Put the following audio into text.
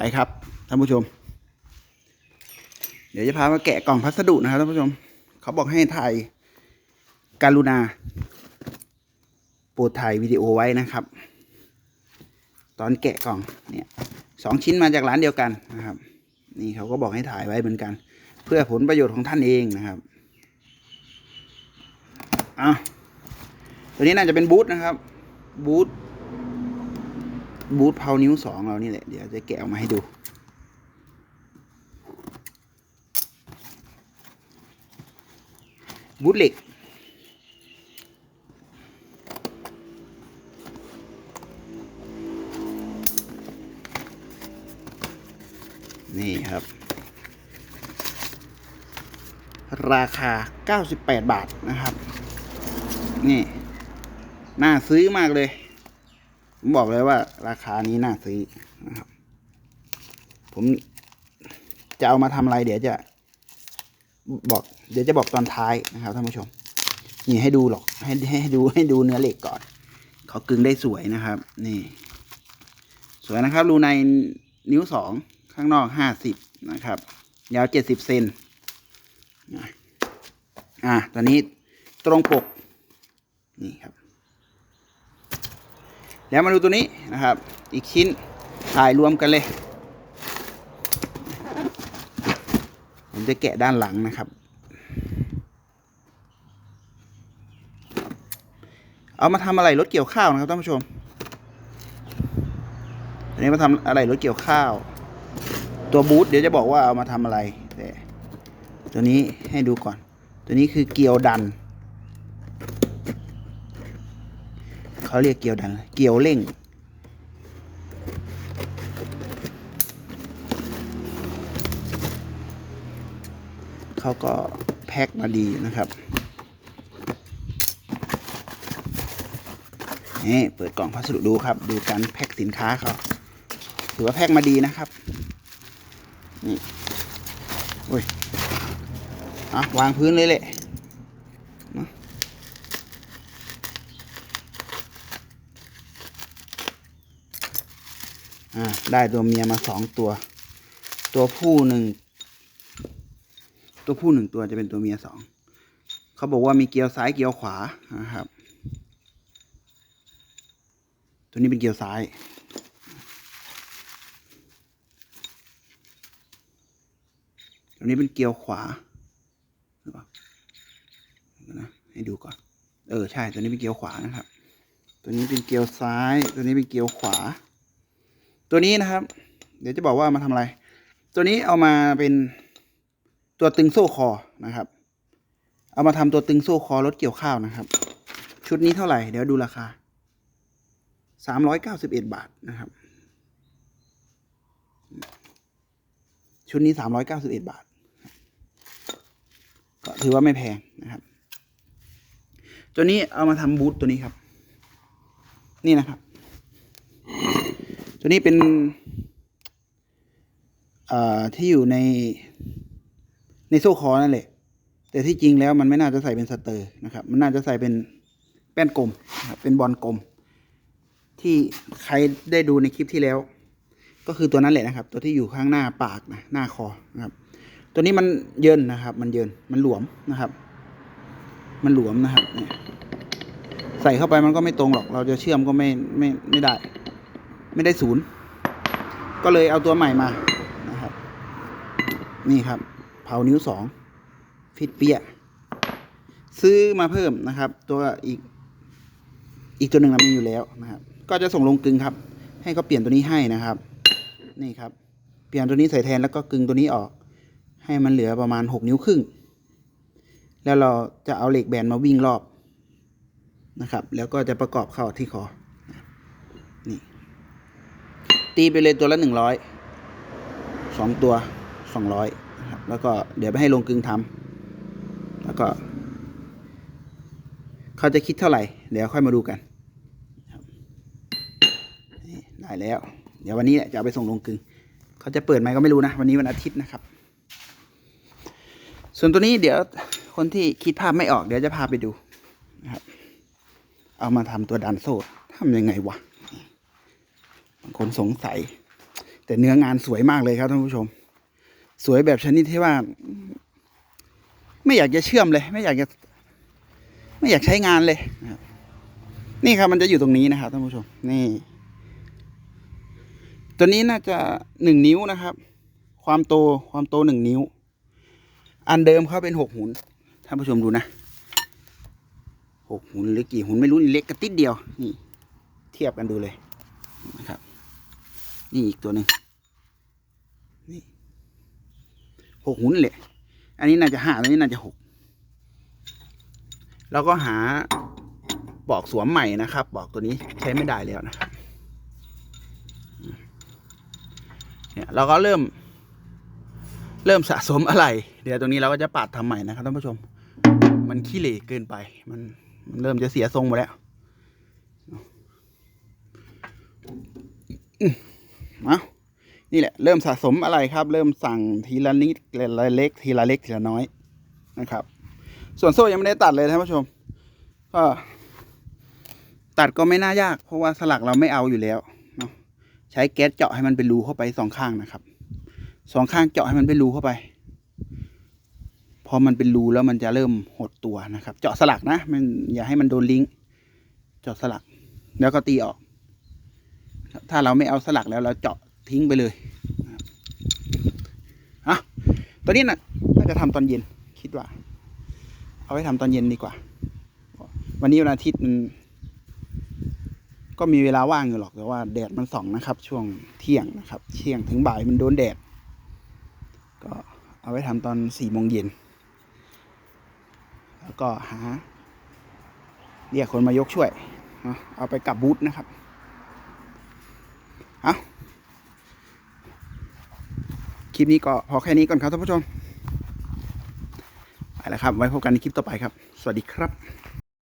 ไปครับท่านผู้ชม เดี๋ยวจะพามาแกะกล่องพัสดุนะครับท่านผู้ชม เขาบอกให้ถ่ายการุณาโปรดถ่ายวิดีโอไว้นะครับ ตอนแกะกล่องเนี่ยสองชิ้นมาจากร้านเดียวกันนะครับ นี่เขาก็บอกให้ถ่ายไว้เหมือนกัน เพื่อผลประโยชน์ของท่านเองนะครับอะตัวนี้น่าจะเป็นบูธนะครับบูธ บูธเพานิ้วสองเรานี่แหละ เดี๋ยวจะแกะออกมาให้ดู บูธเหล็ก นี่ครับ ราคา 98 บาทนะครับ นี่ น่าซื้อมากเลย ผมบอกเลยว่า ราคานี้น่าซื้อนะครับ ผมจะเอามาทำอะไร เดี๋ยวจะ บอก เดี๋ยวจะบอกตอนท้ายนะครับท่านผู้ชม นี่ให้ดูหรอกให้ให้ดูให้ดูเนื้อเหล็กก่อนเขากึงได้สวยนะครับ นี่ สวยนะครับรูในนิ้วสองข้างนอกห้าสิบนะครับ ยาวเจ็ดสิบเซนอะตอนนี้ตรงปก นี่ครับ แล้วมาดูตัวนี้นะครับ อีกชิ้นถ่ายรวมกันเลย ผมจะแกะด้านหลังนะครับ เอามาทำอะไรรถเกี่ยวข้าวนะครับท่านผู้ชม อันนี้มาทำอะไรรถเกี่ยวข้าว ตัวบูทเดี๋ยวจะบอกว่าเอามาทำอะไรแต่ตัวนี้ให้ดูก่อน ตัวนี้คือเกี่ยวดัน เขาเรียกเกียวดัน เกียวเร่ง เขาก็แพ็คมาดีนะครับนี่เปิดกล่องพัสดุดูครับ ดูการแพ็คสินค้าเขาถือว่าแพ็คมาดีนะครับนี่โอ้ยอะวางพื้นเลยแหละ อ่าได้ตัวเมียมาสองตัว ตัวผู้หนึ่งตัวผู้หนึ่งตัวจะเป็นตัวเมียสองเขาบอกว่ามีเกลียวซ้ายเกลียวขวานะครับ ตัวนี้เป็นเกลียวซ้ายตัวนี้เป็นเกลียวขวาหรือเปล่านะให้ดูก่อน เออใช่ ตัวนี้เป็นเกลียวขวานะครับ ตัวนี้เป็นเกลียวซ้าย ตัวนี้เป็นเกลียวขวา ตัวนี้นะครับ เดี๋ยวจะบอกว่ามาทำอะไร ตัวนี้เอามาเป็นตัวตึงโซ่คอนะครับ เอามาทำตัวตึงโซ่คอรถเกี่ยวข้าวนะครับ ชุดนี้เท่าไหร่ เดี๋ยวดูราคาสามร้อยเก้าสิบเอ็ดบาทนะครับ ชุดนี้สามร้อยเก้าสิบเอ็ดบาท ก็ถือว่าไม่แพงนะครับ ตัวนี้เอามาทำบูทตัวนี้ครับ นี่นะครับ ตัวนี้เป็นที่อยู่ในในโซ่คอนั่นแหละ แต่ที่จริงแล้วมันไม่น่าจะใส่เป็นสเตอร์นะครับ มันน่าจะใส่เป็นแป้นกลมนะครับเป็นบอลกลม ที่ใครได้ดูในคลิปที่แล้ว ก็คือตัวนั้นแหละนะครับ ตัวที่อยู่ข้างหน้าปากนะหน้าคอนะครับ ตัวนี้มันเยินนะครับ มันเยินมันหลวมนะครับ มันหลวมนะครับใส่เข้าไปมันก็ไม่ตรงหรอก เราจะเชื่อมก็ไม่ไม่ไม่ได้ ไม่ได้ศูนย์ก็เลยเอาตัวใหม่มานะครับ นี่ครับ เผานิ้วสองฟิตเปียซื้อมาเพิ่มนะครับ ตัวอีก อีกตัวหนึ่งมีอยู่แล้วนะครับ ก็จะส่งลงกึงครับ ให้เขาเปลี่ยนตัวนี้ให้นะครับ นี่ครับ เปลี่ยนตัวนี้ใส่แทนแล้วก็กึงตัวนี้ออก ให้มันเหลือประมาณหกนิ้วครึ่ง แล้วเราจะเอาเหล็กแบนมาวิ่งรอบนะครับ แล้วก็จะประกอบเข้าที่คอ ตีไปเลยตัวละหนึ่งร้อยสองตัวสองร้อยครับแล้วก็เดี๋ยวไปให้ลงกึงทำแล้วก็ เขาจะคิดเท่าไหร่ เดี๋ยวค่อยมาดูกันได้แล้ว เดี๋ยววันนี้จะเอาไปส่งลงกึงเขาจะเปิดไหมก็ไม่รู้นะ วันนี้วันอาทิตย์นะครับ ส่วนตัวนี้เดี๋ยวคนที่คิดภาพไม่ออกเดี๋ยวจะพาไปดูนะครับ เอามาทำตัวดันโซ่ทำยังไงวะ คนสงสัย แต่เนื้องานสวยมากเลยครับท่านผู้ชม สวยแบบชนิดที่ว่า ไม่อยากจะเชื่อมเลย ไม่อยากจะ ไม่อยากใช้งานเลยนี่ครับมันจะอยู่ตรงนี้นะครับท่านผู้ชม นี่ ตัวนี้น่าจะหนึ่งนิ้วนะครับ ความโตความโตหนึ่งนิ้ว อันเดิมเขาเป็นหกหุนท่านผู้ชมดูนะหกหุนหรือกี่หุนไม่รู้เล็กกระติดเดียวนี่เทียบกันดูเลยนะครับ นี่อีกตัวหนึ่งนี่หกหุนเลยอันนี้น่าจะห้าอันนี้น่าจะหกแล้วก็หาปลอกสวมใหม่นะครับปลอกตัวนี้ใช้ไม่ได้แล้วนะครับเนี่ยเราก็เริ่ม เริ่มสะสมอะไร เดี๋ยวตรงนี้เราก็จะปาดทำใหม่นะครับท่านผู้ชม มันขี้เหร่เกินไป มันมันเริ่มจะเสียทรงหมดแล้ว อืมเอานี่แหละ เริ่มสะสมอะไรครับ เริ่มสั่งทีละนิดทีละเล็ก ทีละเล็กทีละน้อยนะครับ ส่วนโซ่ยังไม่ได้ตัดเลยท่านผู้ชม ก็ตัดก็ไม่น่ายาก เพราะว่าสลักเราไม่เอาอยู่แล้วเนาะใช้แก๊สเจาะให้มันเป็นรูเข้าไปสองข้างนะครับสองข้างเจาะให้มันเป็นรูเข้าไป พอมันเป็นรูแล้วมันจะเริ่มหดตัวนะครับ เจาะสลักนะมันอย่าให้มันโดนลิงก์เจาะสลัก แล้วก็ตีออก ถ้าเราไม่เอาสลักแล้วเราเจาะทิ้งไปเลยนะครับอะตัวนี้นะ่ะน่าจะทำตอนเย็นคิดว่า เอาไว้ทำตอนเย็นดีกว่า วันนี้วันอาทิตย์มันก็มีเวลาว่างอยู่หรอกแต่ว่าแดดมันส่องนะครับ ช่วงเที่ยงนะครับ เที่ยงถึงบ่ายมันโดนแดด ก็เอาไว้ทำตอนสี่โมงเย็นแล้วก็หาเรียกคนมายกช่วย เอาเอาไปกลับบูธนะครับ เอาคลิปนี้ก็พอแค่นี้ก่อนครับท่านผู้ชมไปแล้วครับ ไว้พบกันในคลิปต่อไปครับ สวัสดีครับ